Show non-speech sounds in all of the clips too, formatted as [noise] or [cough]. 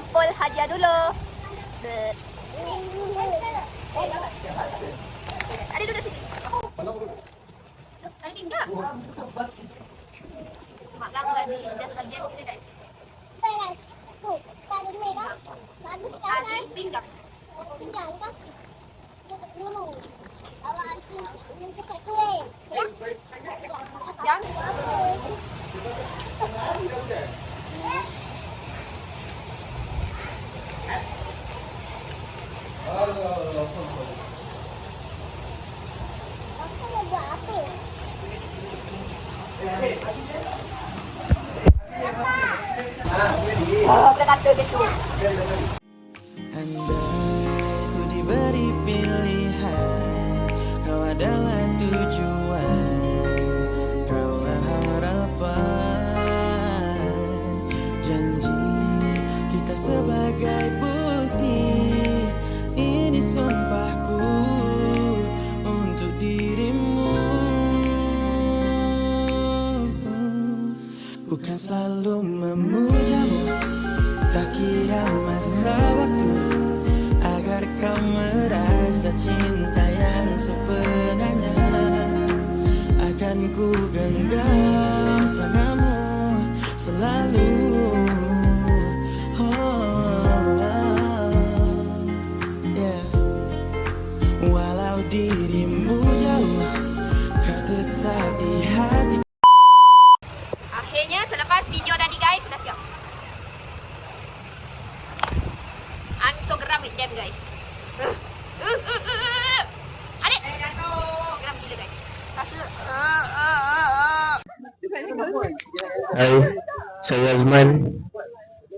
sampul hadiah dulu. Ada duduk sini. Tadi pinggah. Mak Lang lagi just hadiah kita guys. Lagi pinggah. Yang oh, Yeah.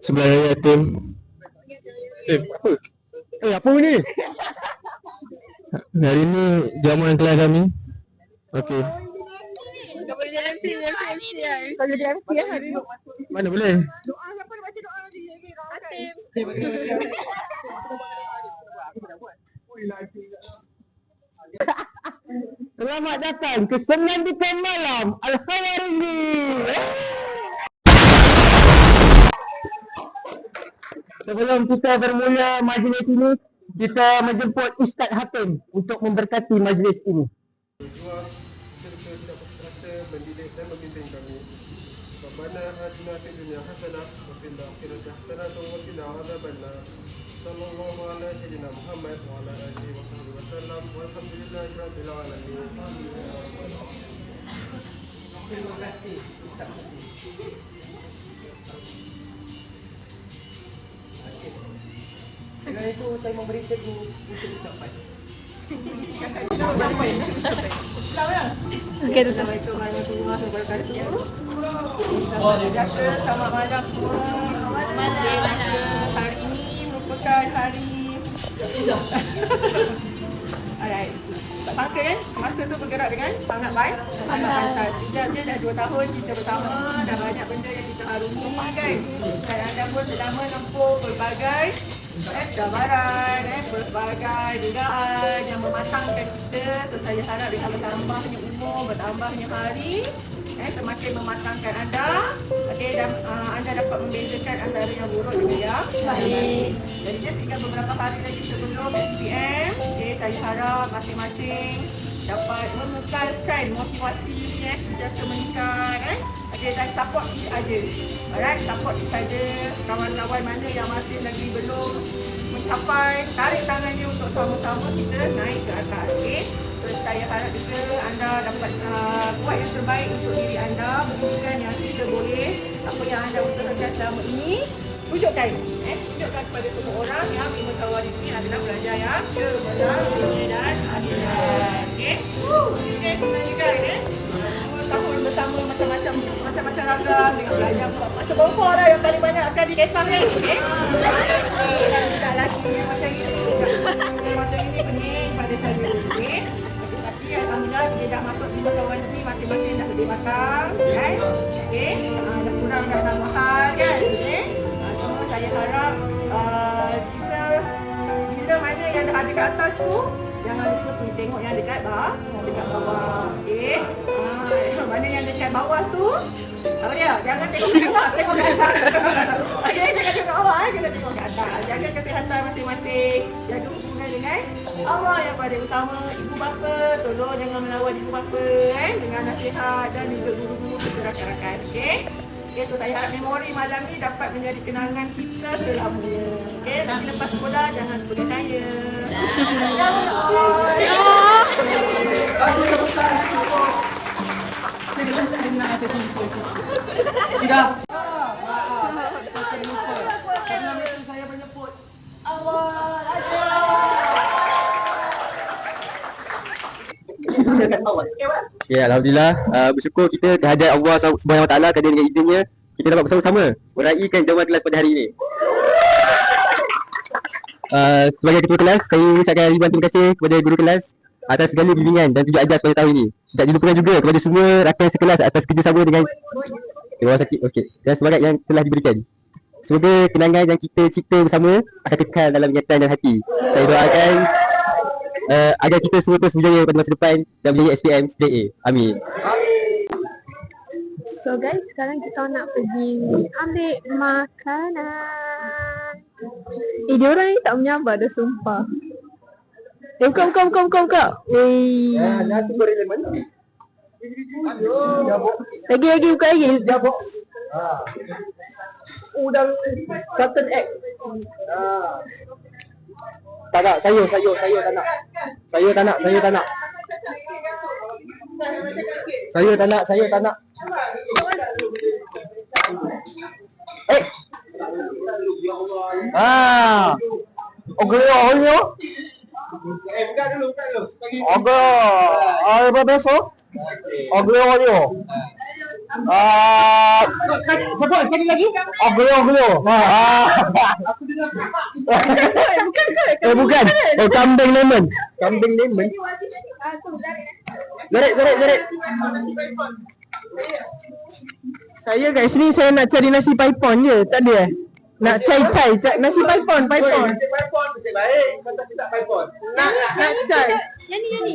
Sebelah raya tim Eh, apa? Eh, apa ni? Hari ni jamuan kelas kami Okey Kau boleh jadi MC? Kau jadi MC hari ni? Mana boleh? Doa, siapa nak baca doa tadi? Atim. Selamat datang ke Senantikan Malam Al-Khawarizmi Sebelum kita bermula majlis ini Kita menjemput Ustaz Hatim Untuk memberkati majlis ini berjuang serta tidak putus asa mendidik dan membimbing kami. Rabbana atina fid dunya hasanah wa fil akhirati hasanah wa qina adzabannar. Sallallahu ala sayyidina Muhammad wa ala alihi wa sahbihi wasallam. Walhamdulillahi rabbil alamin. Terima kasih Ustaz Hatim. Dengan itu saya memberi cikgu untuk ucapan. Okey tu. Assalamualaikum warahmatullahi wabarakatuh. Selamat malam semua. Malam. Hari ini merupakan hari Alright, tak sangka kan masa tu bergerak dengan sangat baik sangat lancar sekejap je dah 2 tahun kita bersama dah banyak benda yang kita harungi kan dan anda pun telah menempuh berbagai eh, cabaran, eh, berbagai godaan yang mematangkan kita. So saya harap dengan bertambahnya umur, bertambahnya hari eh, semakin mematangkan anda. Okay, dan uh, anda dapat membezakan antara yang buruk dengan yang baik. Jadi dia tinggal beberapa hari lagi sebelum SPM okay, saya harap masing-masing dapat mengekalkan motivasi eh, sentiasa meningkat eh. Okay, dan support each other. Alright support each other. Kawan-kawan mana yang masih lagi belum mencapai tarik tangan dia untuk sama-sama kita naik ke atas okay? so saya harap juga anda dapat uh, buat yang terbaik untuk diri anda. Buktikan yang kita boleh apa yang anda usahakan selama ini tunjukkan eh? Tunjukkan kepada semua orang yang lima tahun ini adalah belajar yang sebenar dan akhirat okey? Okey senang juga eh? Dua tahun bersama macam-macam macam-macam raga dengan banyak masa bongkok lah yang paling banyak sekali kisah ni eh? tak lagi macam ini macam ini pening pada saya ni eh? tapi Alhamdulillah dia dah masuk lima kawan ni masing-masing dah lebih matang kan okay? uh, dah kurang dah nak mahal kan okay? uh, cuma saya harap uh, kita kita mana yang ada kat atas tu jangan lupa tu tengok yang dekat bawah dekat bawah okay? Mana yang dekat bawah tu? Apa dia? Jangan tengok ke bawah, tengok ke atas. [laughs] Okey, jangan tengok ke bawah, kena tengok ke atas. Jaga kesihatan masing-masing. Jaga hubungan dengan Allah yang pada utama. Ibu bapa, tolong jangan melawan ibu bapa eh dengan nasihat dan juga guru-guru serta rakan-rakan. Okey? Okay, so saya harap memori malam ni dapat menjadi kenangan kita selamanya. Okay, nanti lepas sekolah jangan lupa saya. Sudah. Ya, Alhamdulillah. Uh, bersyukur kita kehadirat Allah Subhanahu Wa Taala kerana dengan izinnya kita dapat bersama-sama meraihkan jamuan kelas pada hari ini. Uh, sebagai ketua kelas, saya ucapkan ribuan terima kasih kepada guru kelas atas segala bimbingan dan tunjuk ajar pada tahun ini. Tak dilupakan juga kepada semua rakan sekelas atas kerjasama dengan Bawah sakit, okey. Dan semangat yang telah diberikan. Semoga kenangan yang kita cipta bersama akan kekal dalam ingatan dan hati. Saya doakan uh, agar kita semua terus berjaya pada masa depan dan menjadi SPM straight A. Amin. So guys, sekarang kita nak pergi ambil makanan. Eh, dia orang ni tak menyabar dah sumpah. Eh, buka, buka, buka, buka, buka. Eh. nasi goreng lemon. Lagi, lagi, buka lagi. Jabok. Udang cotton egg. Tak nak, sayur, sayur, sayur tak nak. Sayur tak nak, sayur tak nak. Sayur tak nak, sayur tak nak. Eh. Ah. Ogro, ogro. Eh, buka dulu, buka dulu. Bagi Ogro. Ah, apa besok? Ogro, ogro. Ah, Sebut sekali lagi. ogro, ogro. Ah. [laughs] Eh bukan. Oh kambing lemon. Kambing lemon. Gerik, gerik, gerik. Saya kat sini saya nak cari nasi paipon je. Tak ada eh? Nak cai cai, cai nasi paipon, paipon. Baik. Kata kita paipon. Nak nak cai. Yang ni.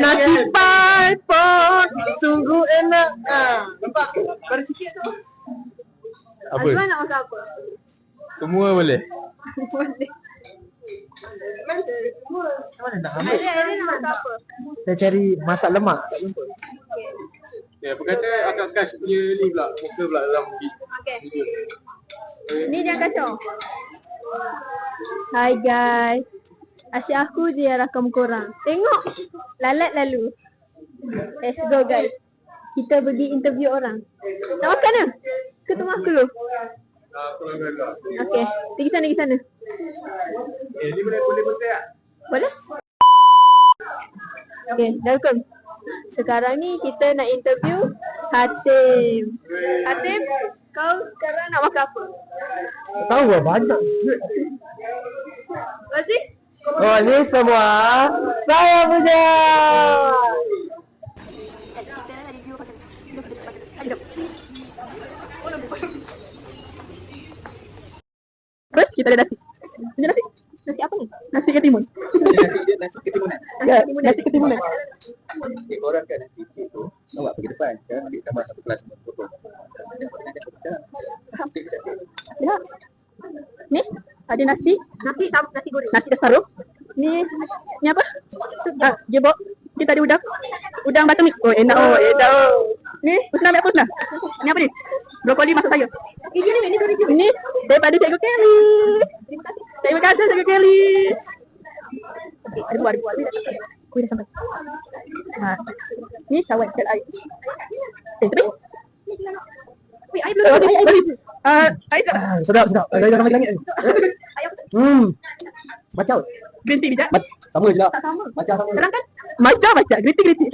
Nasi paipon sungguh enak. Ah, nampak? Baru sikit tu. Azwan nak makan apa? Semua boleh. Boleh. Mana nak Ada, ada nak makan apa? Saya cari masak lemak. Tak jumpa. Ya, apa kata agak cash punya ni pula. Muka pula dalam Okay. video. Ni jangan kacau. Hai guys. Asyik aku je yang rakam korang. Tengok. Lalat lalu. Let's go guys. Kita pergi interview orang. Nak makan ke? Ke tu aku dulu? Okay. Pergi sana, pergi sana. Eh, ni boleh boleh betul tak? Boleh? Okay, welcome. Sekarang ni kita nak interview Hatim. Hatim, kau sekarang nak makan apa? Tahu lah banyak sweet. Razi? Oh ni semua saya punya. Terus kita ada nasi. Ini nasi. Nasi apa ni? Nasi ketimun. Nasi nasi ketimunan. Ya, nasi ketimunan. Eh, korang kan nasi tu. Awak pergi depan. Sekarang ambil gambar satu kelas. Ya. Ni ada nasi, Nasi sama nasi goreng. nasi dasar. Ni ni apa? Ah, bawa kita ada udang. Udang batu mix. Oh, enak oh, enak oh. Ni, Usna ambil Usna? Ni apa ni? Brokoli masak sayur. Eh, ni ni ni ni. Ini daripada Cikgu Kelly. Terima kasih Cikgu Kelly. Ada buah, ada buah. Kuih dah sampai. Ha. Ni cawan kat air. Eh, tapi Wait, air Eh, okey, balik. Ah, air dah. Sedap, sedap. Air dah sampai langit. Hmm. Macam. Green tea bijak. Sama je lah. Tak sama. Macam sama. Terangkan. Macam macam. Green tea, green tea.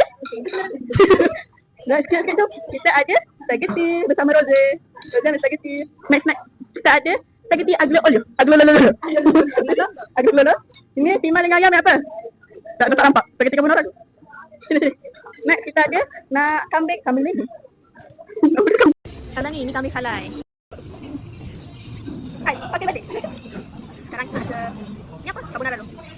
Dan sikit sikit tu kita ada spaghetti bersama rose. Rose dan spaghetti. Next next. Kita ada spaghetti aglio olio. Aglio lolo lolo. Aglio lolo. Ini timah dengan ayam apa? Tak tak nampak. Spaghetti kamu orang. Sini sini. Next kita ada nak kambing kambing ni. Sekarang ni, ni kami kalai. Hai, pakai balik. Sekarang ada ni apa? Carbonara dulu.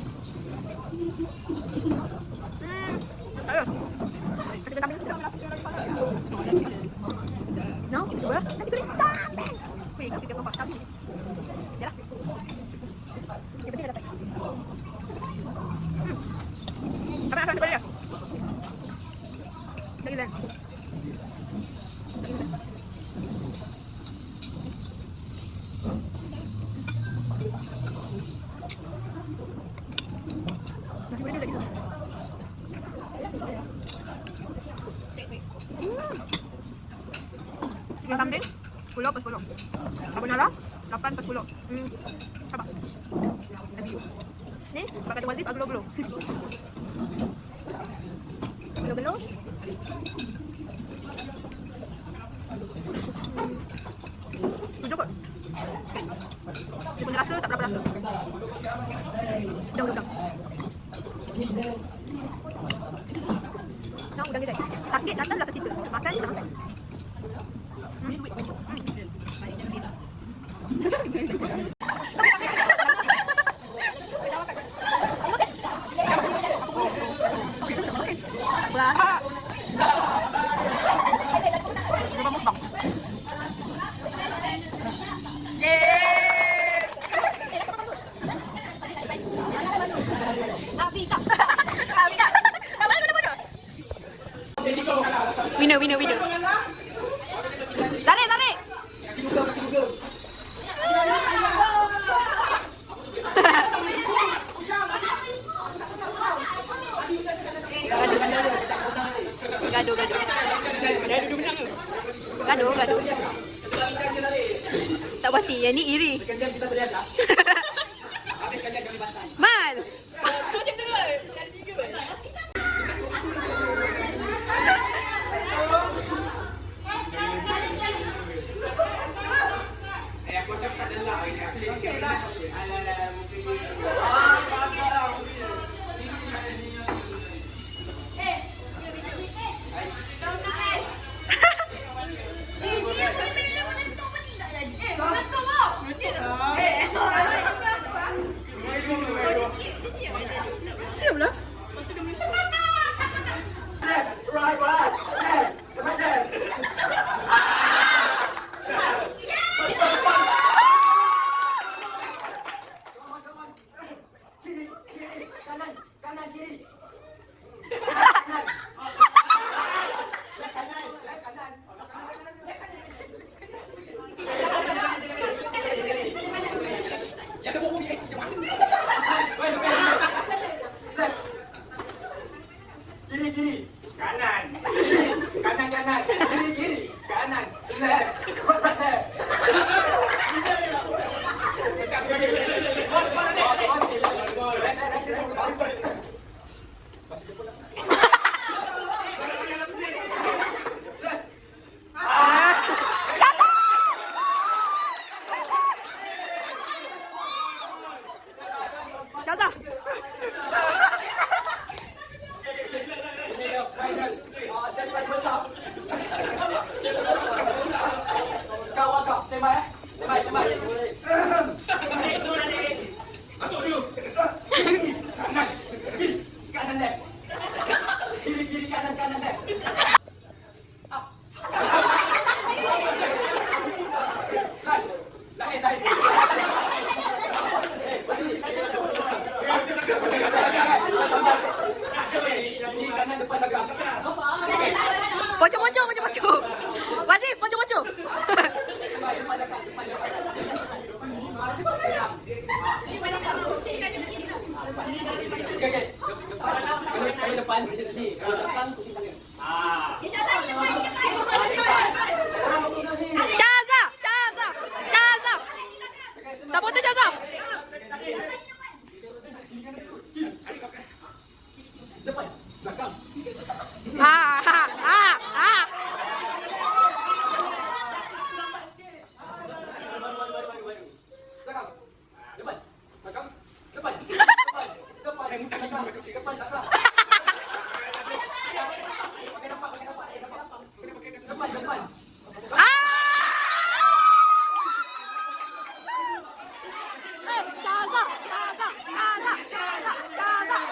Hmm. Ikan kambing 10 per 10. Carbonara 8 per 10. Hmm. Sabar. Tadi. Ni pakai tu wazif aglo-glo. Aglo-glo. Sakit datang dah cerita. Makan, tak makan. Belahak. Winner, winner, winner. Tarik, tarik. Gaduh, gaduh. Gaduh, gaduh. Tak berhati, yang ni iri. that. สบายสบายสบาย depan agak, depan depan. Okey, okey. Depan. Kena kena depan pusing sini. Kalau belakang pusing tangan. Ah. Orang satu lagi. Syazah, Syazah, Syazah. Siapa tu Syazah? Depan. Belakang. Ah, ah, ah, ah. Belakang. Depan. Belakang. Depan. Depan. Depan. Belakang. Depan. Belakang. Pakai depan, pakai depan, pakai depan. Depan, depan. Eh, Syazah, Syazah, Syazah, Syazah, Syazah.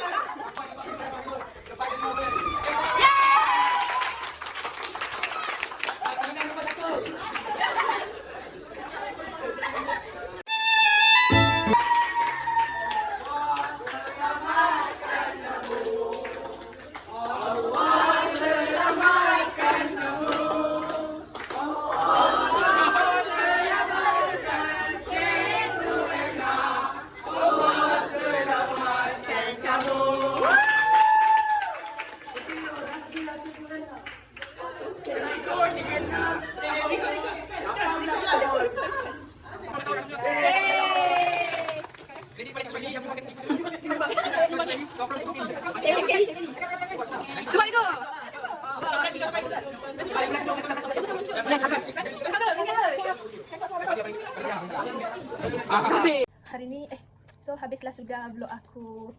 So habislah sudah vlog aku.